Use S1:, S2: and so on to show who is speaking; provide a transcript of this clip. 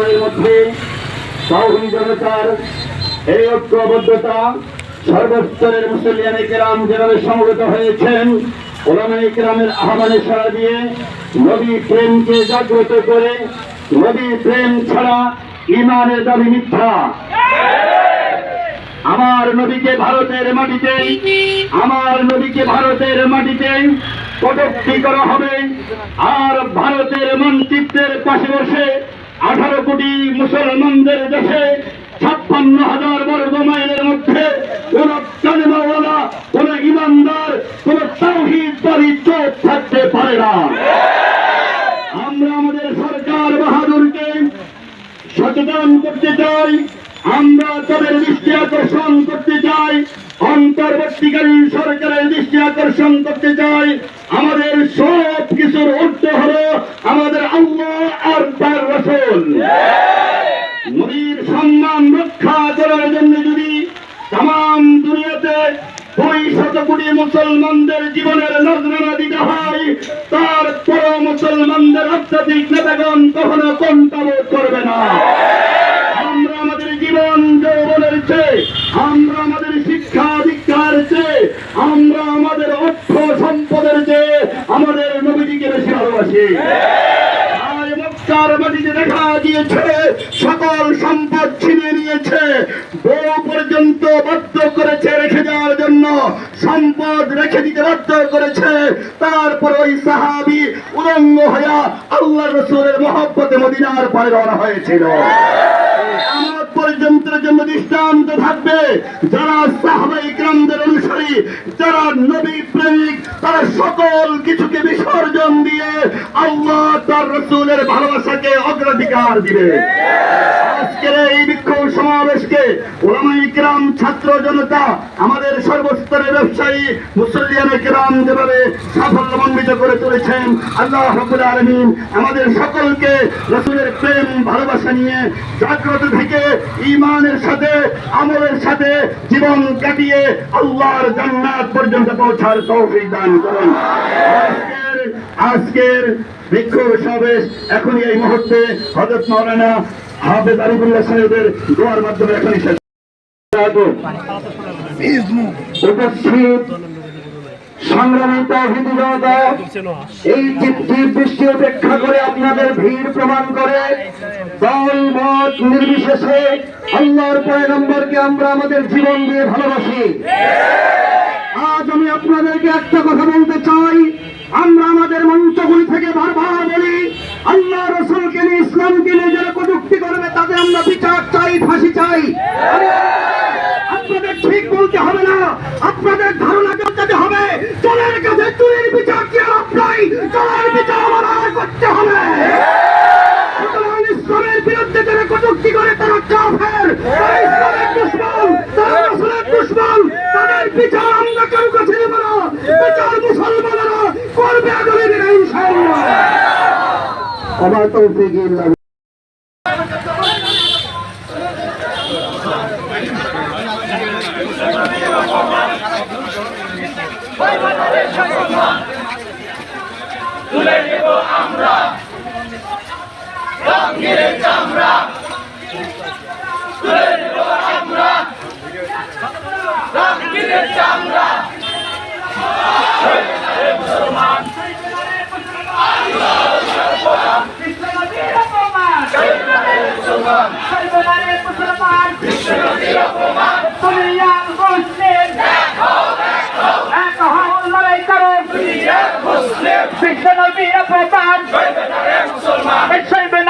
S1: আগমনের মধ্যে তাওহী জনতার এই ঐক্যবদ্ধতা সর্বস্তরের মুসলিয়ানে কেরাম যেভাবে সমবেত হয়েছেন ওলামাই কেরামের আহ্বানে সাড়া দিয়ে নবী প্রেমকে জাগ্রত করে, নবী প্রেম ছাড়া ইমানের দাবি মিথ্যা। আমার নবীকে ভারতের মাটিতে, আমার নবীকে ভারতের মাটিতে কটূক্তি করা হবে, আর ভারতের মানচিত্রের পাশে বসে আঠারো কোটি মুসলমানদের দেশে ছাপ্পান্ন হাজার বর্গ মাইলের মধ্যে কোন কালেমাওয়ালা কোন ইমানদার, কোন তাওহিদদারি চোখ থাকতে পারে না। আমরা আমাদের সরকার বাহাদুরকে সচেতন করতে চাই, আমরা তাদের দৃষ্টি আকর্ষণ করতে চাই অন্তর্বর্তীকালীন সরকারের দৃষ্টি আকর্ষণ করতে চাই। আমাদের সব কিছুর অর্থ হলো আমাদের আল্লাহ আর তার রসুল। সম্মান রক্ষা করার জন্য যদি তাম দুনিয়াতে দুই শত কোটি মুসলমানদের জীবনের নজরানা দিতে হয় তারপর মুসলমানদের অত্যাধিক নেতাগণ কখনো কণ্ঠাবোধ করবে না। আমরা আমাদের শিক্ষা দীক্ষার চেয়ে, আমরা আমাদের অর্থ সম্পদের চেয়ে আমাদের নবীজিকে বেশি ভালোবাসি। দেখা গিয়েছে, সকল সম্পদ পর্যন্ত করেছে রেখে যাওয়ার জন্য, সম্পদ রেখে দিতে করেছে। তারপর ওই সাহাবি উলঙ্গ হইয়া আল্লাহ রসুলের মহব্বতে মদিনার পারে রওনা হয়েছিল। পর্যন্তের জন্য দৃষ্টান্ত থাকবে, যারা সাহাবাই গ্রামদের অনুসারী, যারা নবী প্রেমিক, তারা সকল কিছুকে বিসর্জন দিয়ে আল্লাহ তার রসুলের ভালোবাসাকে অগ্রাধিকার দিবে। আজকের এই বিক্ষোভ সমাবেশকে ওলামাই গ্রাম ছাত্র জনতা, আমাদের সর্বস্তরের ব্যবসায়ী, মুসল্লিয়ানে গ্রাম যেভাবে সাফল্যমণ্ডিত করে তুলেছেন, আল্লাহ রবুল আলমিন আমাদের সকলকে রসুলের প্রেম, ভালোবাসা নিয়ে জাগ্রত থেকে ইমানের সাথে, আমলের সাথে জীবন কাটিয়ে আল্লাহর জান্নাত পর্যন্ত পৌঁছার তৌফিক দান করুন। আজকের বিক্ষোভ সমাবেশ এখনই এই মুহূর্তে হজরত মাওলানা হাফেজ আরিফুল্লাহ সাহেবের দোয়ার মাধ্যমে এখনই শেষ উপস্থিত আমরা আমাদের জীবন দিয়ে ভালোবাসি। আজ আমি আপনাদেরকে একটা কথা বলতে চাই, আমরা আমাদের মঞ্চগুলি থেকে বারবার বলি আল্লাহ রসুলকে নিয়ে, ইসলামকে নিয়ে যারা কটুক্তি করবে, তাদের আমরা বিচার চাই, ফাঁসি চাই। আপনাদের ঠিক বলতে হবে না। আপনাদের ধারণা করতে হবে চলের কাছে চুরির বিচার কি আর আপনাই চলের বিচার আমার করতে হবে। ইসলামের বিরুদ্ধে যারা কটুক্তি করে, তারা কাফের। তারা ইসলামের দুশ্মন, তারা রসুলের দুশ্মন। তাদের বিচার আমরা কেউ কাছে নেব না বিচার মুসলমানেরা করবে আগামী দিনে ইনশাআল্লাহ আমার তৌফিক ইল্লাহ
S2: তুলে নেব আমরা রঙের চামড়া চামড়া
S3: বিশ্ব নবীরা
S2: প্রধান শৈবে